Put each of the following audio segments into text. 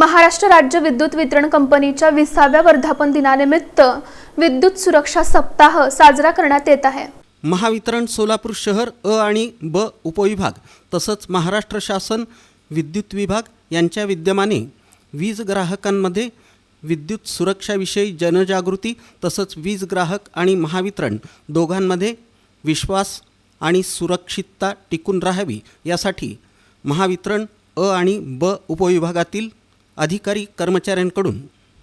महाराष्ट्र राज्य विद्युत वितरण कंपनीच्या विसाव्या वर्धापन दिनानिमित्त विद्युत सुरक्षा सप्ताह साजरा करण्यात येत आहे. महावितरण सोलापूर शहर अ आणि ब उपविभाग तसंच महाराष्ट्र शासन विद्युत विभाग यांच्या विद्यमाने वीज ग्राहकांमध्ये विद्युत सुरक्षाविषयी जनजागृती तसंच वीज ग्राहक आणि महावितरण दोघांमध्ये विश्वास आणि सुरक्षितता टिकून राहावी यासाठी महावितरण अ आणि ब उपविभागातील अधिकारी कर्मचाऱ्यांकडून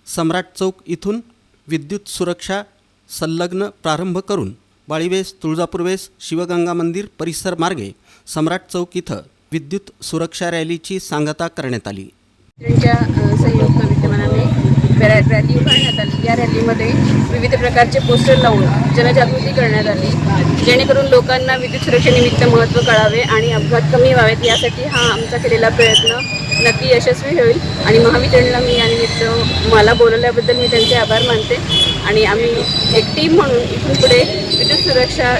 सम्राट चौक इथून विद्युत सुरक्षा संलग्न प्रारंभ करून बाळीवेस तुळजापूरवेस शिवगंगा मंदिर परिसर मार्गे सम्राट चौक इथं विद्युत सुरक्षा रॅलीची सांगता करण्यात आली. रॅ- रॅली उभारण्यात आली. या रॅलीमध्ये विविध प्रकारचे पोस्टर लावून जनजागृती करण्यात आली. जेणेकरून लोकांना विद्युत सुरक्षेनिमित्त महत्त्व कळावे आणि अपघात कमी व्हावेत. यासाठी हा आमचा केलेला प्रयत्न नक्की यशस्वी होईल. आणि महावितरणला मी यानिमित्त मला बोलवल्याबद्दल मी त्यांचे आभार मानते. आणि आम्ही एक टीम म्हणून इथून पुढे विद्युत सुरक्षा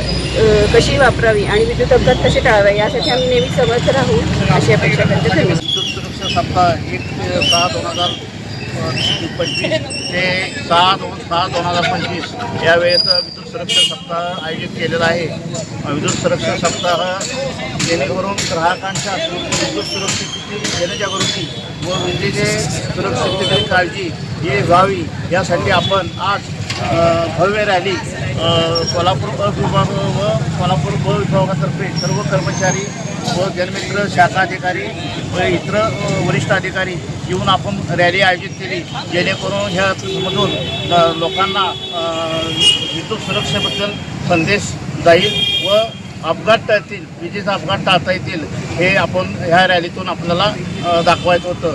कशी वापरावी आणि विद्युत अपघात कसे टाळावे यासाठी आम्ही नेहमी समर्थ राहू अशी अपेक्षा करते. विद्युत सुरक्षा सप्ताह एक सहा दोन हजार पंचवीस ते सहा दोन सहा दोन हजार पंचवीस. या वेळेत विद्युत सुरक्षा सप्ताह आयोजित केलेला आहे. विद्युत सुरक्षा सप्ताह जेणेकरून ग्राहकांच्या विद्युत सुरक्षेची जनजागृती व विजेचे सुरक्षिततेची काळजी हे व्हावी. यासाठी आपण आज भव्य रॅली कोल्हापूर सोलापूर अ विभाग व सोलापूर ब विभागातर्फे सर्व कर्मचारी व जनमित्र शाखा अधिकारी व इतर वरिष्ठ अधिकारी येऊन आपण रॅली आयोजित केली जेणेकरून ह्यामधून लोकांना विद्युत सुरक्षेबद्दल संदेश जाईल व अपघात टाळतील विजेचा अपघात टाळता येतील हे आपण ह्या रॅलीतून आपल्याला दाखवायचं होतं.